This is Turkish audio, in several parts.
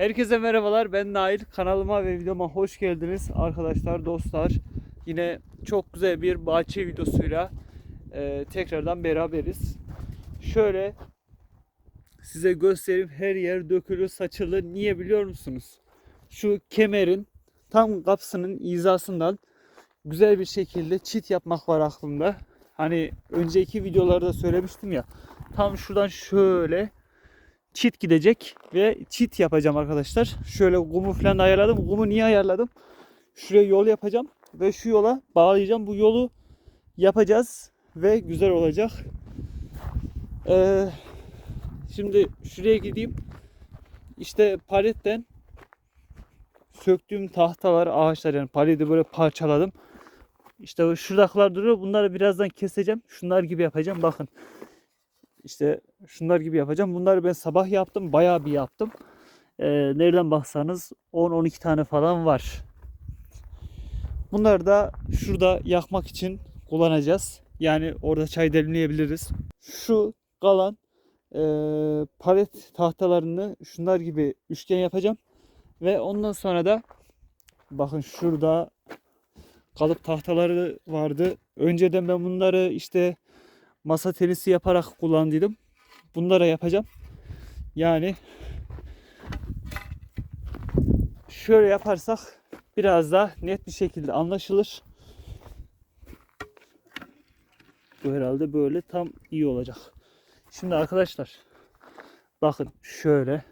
Herkese merhabalar. Ben Nail. Kanalıma ve videoma hoş geldiniz arkadaşlar, dostlar. Yine çok güzel bir bahçe videosuyla e, tekrardan beraberiz. Şöyle size göstereyim. Her yer dökülü, saçılı. Niye biliyor musunuz? Şu kemerin tam kapısının hizasından güzel bir şekilde çit yapmak var aklımda. Hani önceki videolarda söylemiştim ya. Tam şuradan şöyle çit gidecek ve çit yapacağım arkadaşlar. Şöyle kumu falan ayarladım. Kumu niye ayarladım? Şuraya yol yapacağım ve şu yola bağlayacağım. Bu yolu yapacağız ve güzel olacak. Ee, şimdi şuraya gideyim. İşte paletten söktüğüm tahtalar, ağaçlar yani paleti böyle parçaladım. İşte şuradakiler duruyor. Bunları birazdan keseceğim. Şunlar gibi yapacağım. Bakın. İşte şunlar gibi yapacağım. Bunları ben sabah yaptım. Bayağı bir yaptım. Ee, nereden baksanız 10-12 tane falan var. Bunları da şurada yakmak için kullanacağız. Yani orada çay demleyebiliriz. Şu kalan e, palet tahtalarını şunlar gibi üçgen yapacağım. Ve ondan sonra da bakın şurada kalıp tahtaları vardı. Önceden ben bunları işte masa tenisi yaparak kullandıydım. Bunlara yapacağım. Yani şöyle yaparsak biraz daha net bir şekilde anlaşılır. Bu herhalde böyle tam iyi olacak. Şimdi arkadaşlar bakın şöyle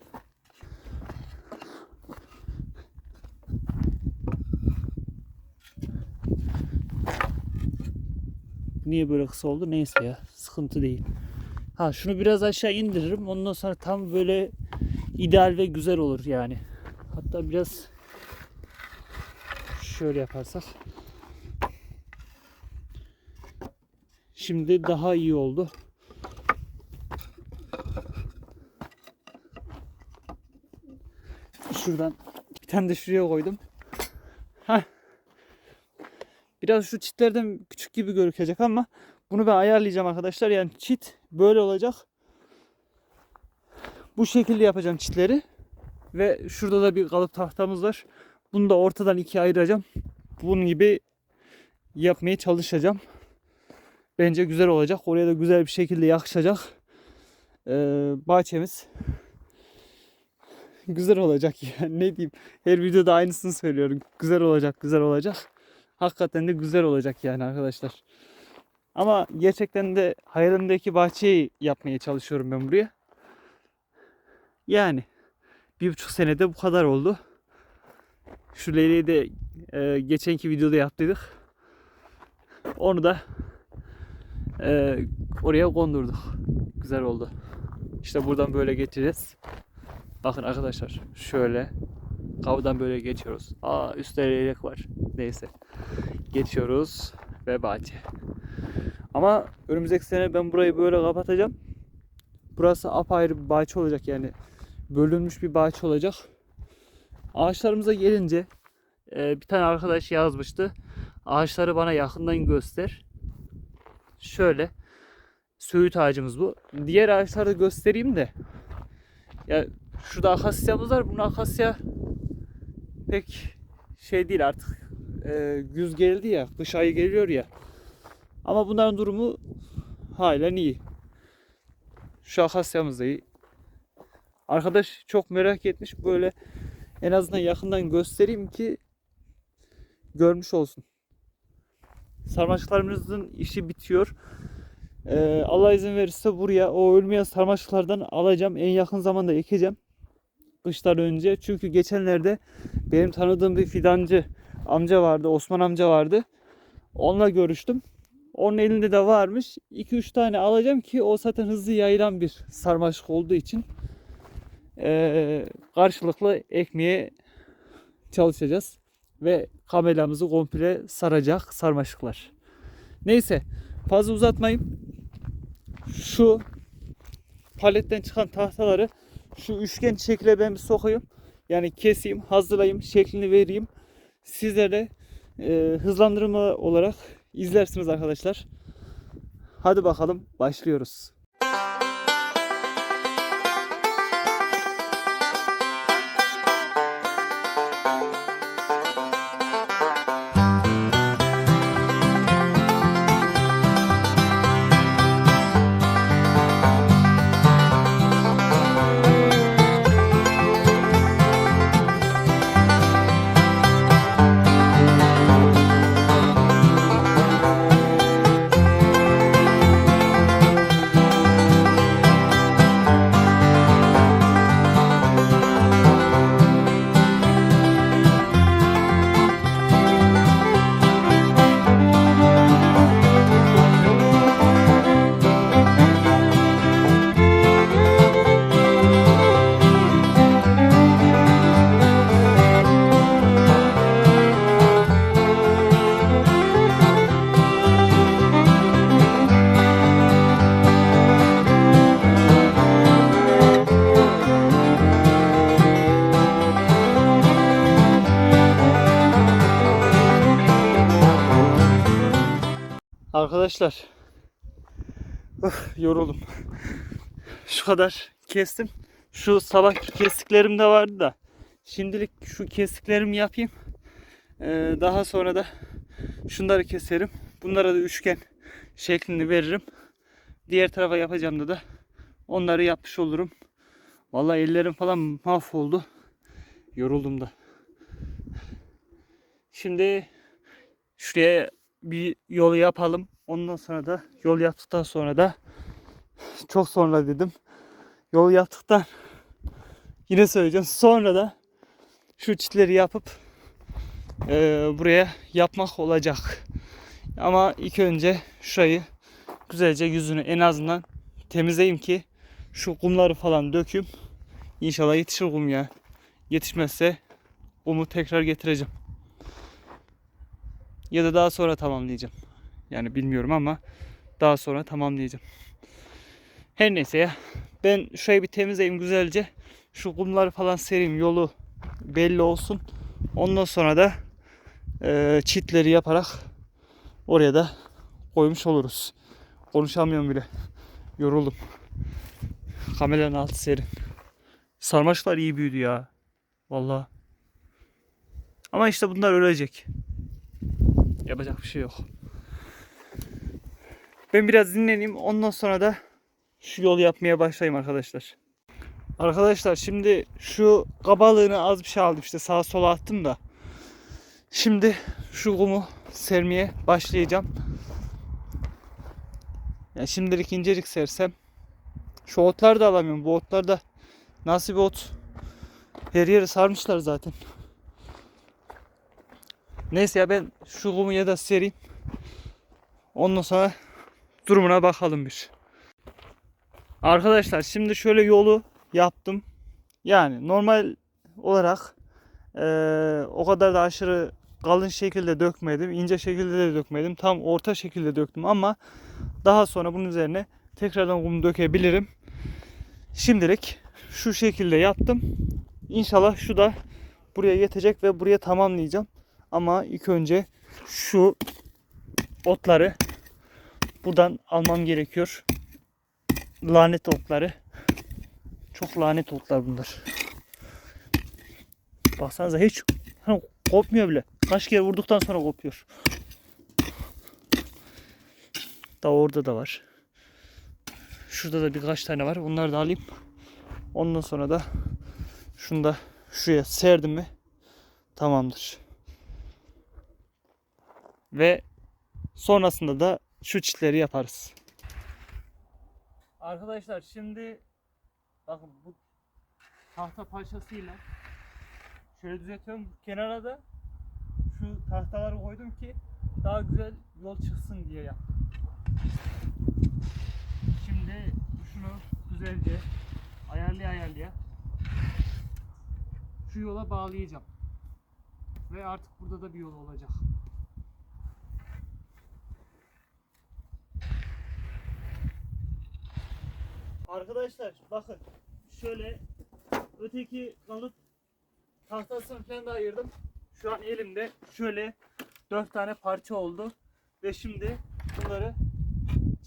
Niye böyle kısa oldu? Neyse ya. Sıkıntı değil. Ha şunu biraz aşağı indiririm. Ondan sonra tam böyle ideal ve güzel olur yani. Hatta biraz şöyle yaparsak. Şimdi daha iyi oldu. Şuradan bir tane de şuraya koydum. Heh. Biraz şu çitlerden küçük gibi gözükecek ama bunu ben ayarlayacağım arkadaşlar. Yani çit böyle olacak. Bu şekilde yapacağım çitleri. Ve şurada da bir kalıp tahtamız var. Bunu da ortadan ikiye ayıracağım. Bunun gibi yapmaya çalışacağım. Bence güzel olacak. Oraya da güzel bir şekilde yakışacak. Ee, bahçemiz güzel olacak yani ne diyeyim. Her videoda aynısını söylüyorum. Güzel olacak, güzel olacak hakikaten de güzel olacak yani arkadaşlar. Ama gerçekten de hayalimdeki bahçeyi yapmaya çalışıyorum ben buraya. Yani bir buçuk senede bu kadar oldu. Şu leyleği de e, geçenki videoda yaptıydık. Onu da e, oraya kondurduk. Güzel oldu. İşte buradan böyle geçeceğiz. Bakın arkadaşlar şöyle Kapıdan böyle geçiyoruz. Aa üstte leylek var. Neyse. Geçiyoruz ve bahçe. Ama önümüzdeki sene ben burayı böyle kapatacağım. Burası apayrı bir bahçe olacak yani. Bölünmüş bir bahçe olacak. Ağaçlarımıza gelince e, bir tane arkadaş yazmıştı. Ağaçları bana yakından göster. Şöyle. Söğüt ağacımız bu. Diğer ağaçları göstereyim de. Ya şurada akasyamız var. Bunun akasya pek şey değil artık. E, güz geldi ya, kış ayı geliyor ya. Ama bunların durumu halen iyi. Şu akasyamız da iyi. Arkadaş çok merak etmiş. Böyle en azından yakından göstereyim ki görmüş olsun. Sarmaşıklarımızın işi bitiyor. Ee, Allah izin verirse buraya o ölmeyen sarmaşıklardan alacağım. En yakın zamanda ekeceğim kışlar önce. Çünkü geçenlerde benim tanıdığım bir fidancı amca vardı. Osman amca vardı. Onunla görüştüm. Onun elinde de varmış. 2-3 tane alacağım ki o zaten hızlı yayılan bir sarmaşık olduğu için ee, karşılıklı ekmeye çalışacağız. Ve kameramızı komple saracak sarmaşıklar. Neyse fazla uzatmayayım. Şu paletten çıkan tahtaları şu üçgen şekle ben bir sokayım. Yani keseyim, hazırlayayım, şeklini vereyim. Sizlere e, hızlandırma olarak izlersiniz arkadaşlar. Hadi bakalım başlıyoruz. Arkadaşlar. Öf, yoruldum. Şu kadar kestim. Şu sabah kestiklerim de vardı da. Şimdilik şu kestiklerimi yapayım. Ee, daha sonra da şunları keserim. Bunlara da üçgen şeklini veririm. Diğer tarafa yapacağım da da onları yapmış olurum. Vallahi ellerim falan mahvoldu. Yoruldum da. Şimdi şuraya bir yol yapalım. Ondan sonra da yol yaptıktan sonra da çok sonra dedim. Yol yaptıktan yine söyleyeceğim. Sonra da şu çitleri yapıp eee, buraya yapmak olacak. Ama ilk önce şurayı güzelce yüzünü en azından temizleyeyim ki şu kumları falan döküm. İnşallah yetişir kum ya. Yetişmezse kumu tekrar getireceğim. Ya da daha sonra tamamlayacağım. Yani bilmiyorum ama daha sonra tamamlayacağım. Her neyse ya. Ben şurayı bir temizleyeyim güzelce. Şu kumları falan sereyim yolu belli olsun. Ondan sonra da eee, çitleri yaparak oraya da koymuş oluruz. Konuşamıyorum bile. Yoruldum. Kameranın altı serin. Sarmaşıklar iyi büyüdü ya. Vallahi. Ama işte bunlar ölecek. Yapacak bir şey yok. Ben biraz dinleneyim. Ondan sonra da şu yolu yapmaya başlayayım arkadaşlar. Arkadaşlar şimdi şu kabalığını az bir şey aldım işte sağa sola attım da. Şimdi şu kumu sermeye başlayacağım. Ya şimdilik incelik sersem. Şu otları da alamıyorum. Bu otlar da nasıl bir ot. Her yeri sarmışlar zaten. Neyse ya ben şu kumu ya da sereyim. Ondan sonra durumuna bakalım bir. Arkadaşlar şimdi şöyle yolu yaptım. Yani normal olarak eee, o kadar da aşırı kalın şekilde dökmedim. ince şekilde de dökmedim. Tam orta şekilde döktüm ama daha sonra bunun üzerine tekrardan kum dökebilirim. Şimdilik şu şekilde yaptım. İnşallah şu da buraya yetecek ve buraya tamamlayacağım. Ama ilk önce şu otları buradan almam gerekiyor. Lanet otları. Çok lanet otlar bunlar. Baksanıza hiç hani kopmuyor bile. Kaç kere vurduktan sonra kopuyor. Da orada da var. Şurada da birkaç tane var. Onları da alayım. Ondan sonra da şunu da şuraya serdim mi tamamdır. Ve sonrasında da şu çitleri yaparız. Arkadaşlar şimdi bakın bu tahta parçasıyla şöyle düzeltiyorum. Kenara da şu tahtaları koydum ki daha güzel yol çıksın diye yaptım. Şimdi şunu güzelce ayarlaya ayarlaya şu yola bağlayacağım. Ve artık burada da bir yol olacak. Arkadaşlar bakın şöyle öteki kalıp tahtasını falan da ayırdım. Şu an elimde şöyle dört tane parça oldu. Ve şimdi bunları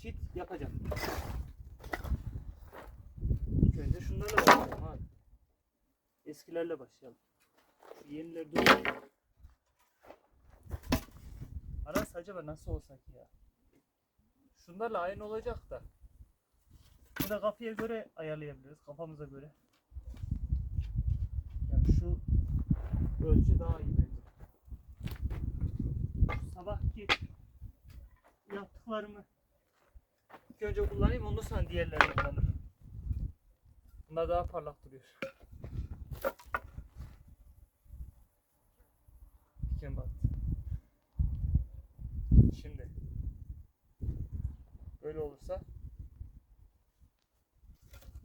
çit yapacağım. İlk önce şunlarla başlayalım abi. Eskilerle başlayalım. Şu yenileri dur. Aras acaba nasıl olsak ya? Şunlarla aynı olacak da. Bu da kapıya göre ayarlayabiliriz. Kafamıza göre. Yani şu ölçü daha iyi bence. Sabahki yaptıklarımı ilk önce kullanayım ondan sonra diğerlerini kullanırım. Bunlar daha parlak duruyor. Diken. Şimdi böyle olursa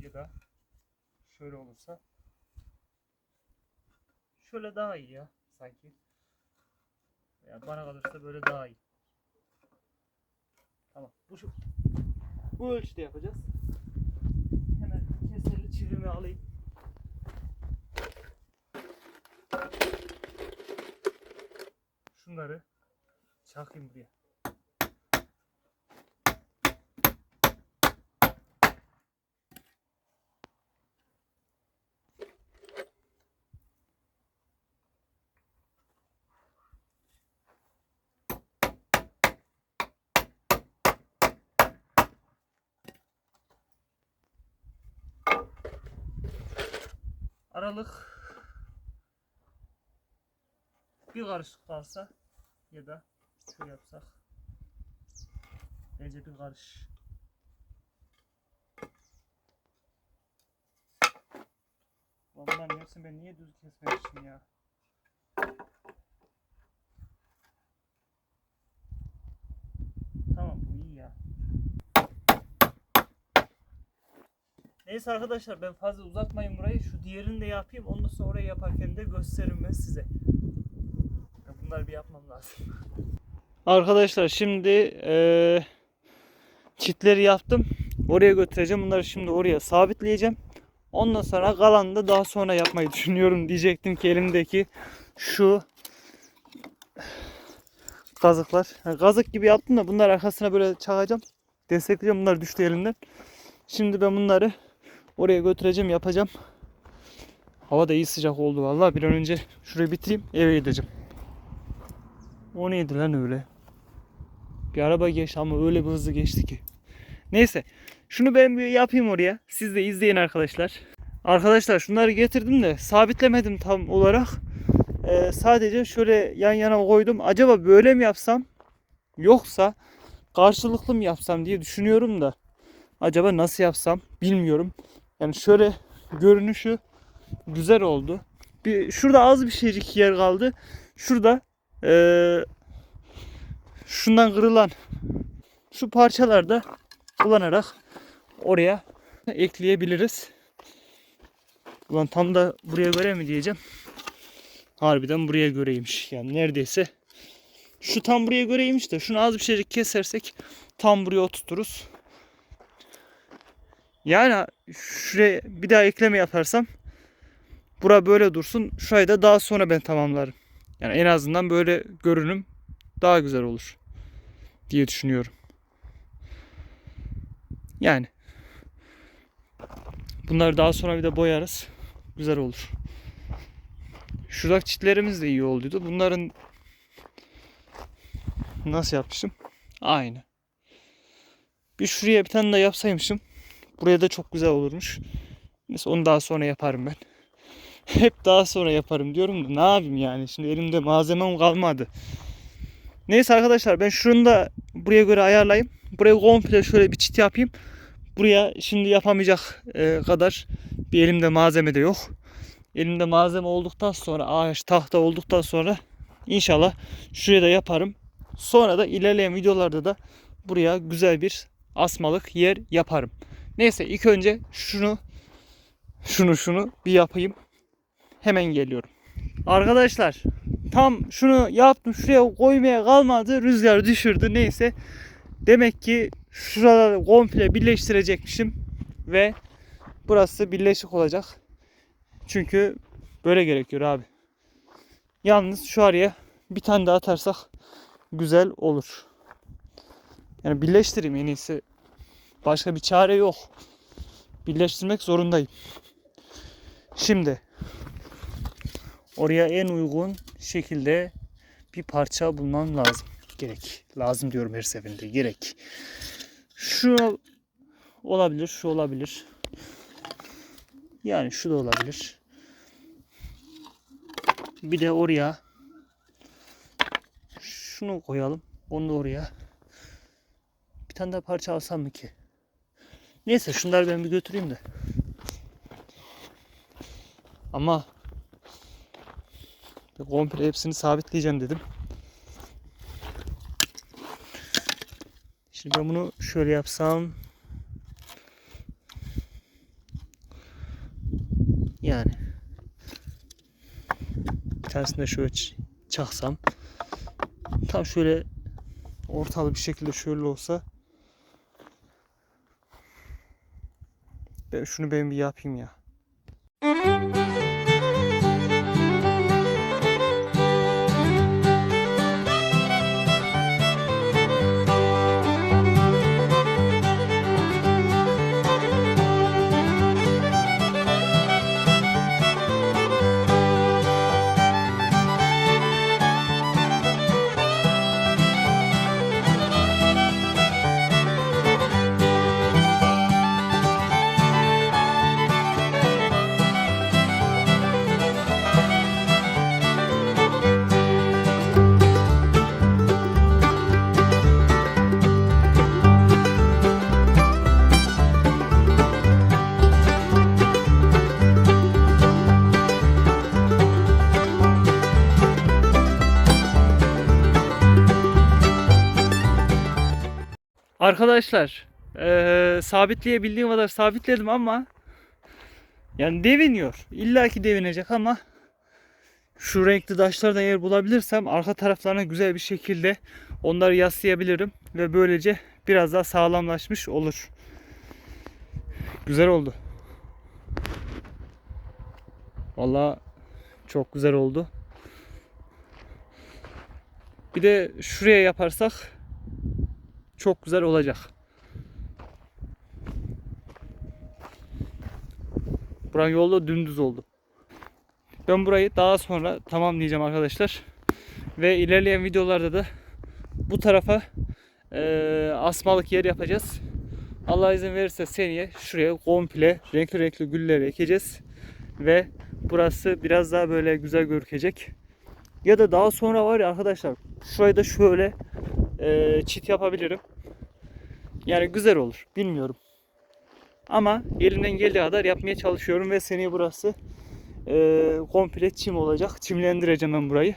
ya da şöyle olursa şöyle daha iyi ya sanki. Yani bana kalırsa böyle daha iyi. Tamam. Bu şu bu ölçüde yapacağız. Hemen keserli çivimi alayım. Şunları çakayım buraya. Aralık bir karışık kalsa ya da şöyle yapsak bence bir karış Ulan Bunların hepsini ben niye düz kesmemişim ya? Tamam bu iyi ya. Neyse arkadaşlar ben fazla uzatmayayım burayı. Şu diğerini de yapayım. Ondan sonra yaparken de gösteririm ben size. Bunları bir yapmam lazım. Arkadaşlar şimdi eee çitleri yaptım. Oraya götüreceğim. Bunları şimdi oraya sabitleyeceğim. Ondan sonra kalanını da daha sonra yapmayı düşünüyorum. Diyecektim ki elimdeki şu kazıklar. Yani kazık gibi yaptım da bunlar arkasına böyle çakacağım. Destekleyeceğim. Bunlar düştü elimden. Şimdi ben bunları oraya götüreceğim, yapacağım. Hava da iyi sıcak oldu vallahi. Bir an önce şurayı bitireyim, eve gideceğim. O neydi lan öyle? Bir araba geçti ama öyle bir hızlı geçti ki. Neyse. Şunu ben bir yapayım oraya. Siz de izleyin arkadaşlar. Arkadaşlar şunları getirdim de sabitlemedim tam olarak. Ee, sadece şöyle yan yana koydum. Acaba böyle mi yapsam? Yoksa karşılıklı mı yapsam diye düşünüyorum da. Acaba nasıl yapsam bilmiyorum. Yani şöyle görünüşü güzel oldu. Bir şurada az bir şeycik yer kaldı. Şurada eee, şundan kırılan şu parçalarda kullanarak oraya ekleyebiliriz. Ulan tam da buraya göre mi diyeceğim. Harbiden buraya göreymiş. Yani neredeyse şu tam buraya göreymiş de şunu az bir şeycik kesersek tam buraya oturturuz. Yani şuraya bir daha ekleme yaparsam bura böyle dursun. Şurayı da daha sonra ben tamamlarım. Yani en azından böyle görünüm daha güzel olur diye düşünüyorum. Yani bunları daha sonra bir de boyarız. Güzel olur. Şuradaki çitlerimiz de iyi olduydu. Bunların nasıl yapmışım? Aynı. Bir şuraya bir tane de yapsaymışım. Buraya da çok güzel olurmuş. Neyse onu daha sonra yaparım ben. Hep daha sonra yaparım diyorum da ne yapayım yani. Şimdi elimde malzemem kalmadı. Neyse arkadaşlar ben şunu da buraya göre ayarlayayım. Buraya komple şöyle bir çit yapayım. Buraya şimdi yapamayacak e, kadar bir elimde malzeme de yok. Elimde malzeme olduktan sonra ağaç tahta olduktan sonra inşallah şuraya da yaparım. Sonra da ilerleyen videolarda da buraya güzel bir asmalık yer yaparım. Neyse ilk önce şunu şunu şunu bir yapayım. Hemen geliyorum. Arkadaşlar tam şunu yaptım şuraya koymaya kalmadı. Rüzgar düşürdü neyse. Demek ki şuraları komple birleştirecekmişim. Ve burası birleşik olacak. Çünkü böyle gerekiyor abi. Yalnız şu araya bir tane daha atarsak güzel olur. Yani birleştireyim en iyisi. Başka bir çare yok. Birleştirmek zorundayım. Şimdi oraya en uygun şekilde bir parça bulmam lazım. Gerek. Lazım diyorum her seferinde. Gerek. Şu olabilir, şu olabilir. Yani şu da olabilir. Bir de oraya şunu koyalım. Onu da oraya. Bir tane daha parça alsam mı ki? Neyse şunları ben bir götüreyim de. Ama komple hepsini sabitleyeceğim dedim. Şimdi ben bunu şöyle yapsam yani bir tanesini şöyle çaksam tam şöyle ortalı bir şekilde şöyle olsa şunu ben bir yapayım ya. Arkadaşlar eee sabitleyebildiğim kadar sabitledim ama yani deviniyor. İlla ki devinecek ama şu renkli taşları da eğer bulabilirsem arka taraflarına güzel bir şekilde onları yaslayabilirim ve böylece biraz daha sağlamlaşmış olur. Güzel oldu. Vallahi çok güzel oldu. Bir de şuraya yaparsak çok güzel olacak. Buranın yolu dümdüz oldu. Ben burayı daha sonra tamamlayacağım arkadaşlar. Ve ilerleyen videolarda da bu tarafa eee, asmalık yer yapacağız. Allah izin verirse seneye şuraya komple renkli renkli güller ekeceğiz. Ve burası biraz daha böyle güzel gözükecek. Ya da daha sonra var ya arkadaşlar şurayı da şöyle eee, çit yapabilirim. Yani güzel olur. Bilmiyorum. Ama elimden geldiği kadar yapmaya çalışıyorum ve seneye burası eee, komple çim olacak. Çimlendireceğim ben burayı.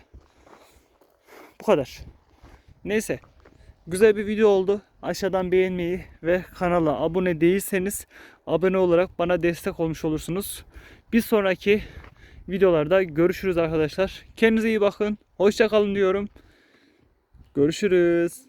Bu kadar. Neyse. Güzel bir video oldu. Aşağıdan beğenmeyi ve kanala abone değilseniz abone olarak bana destek olmuş olursunuz. Bir sonraki videolarda görüşürüz arkadaşlar. Kendinize iyi bakın. Hoşça kalın diyorum. Görüşürüz.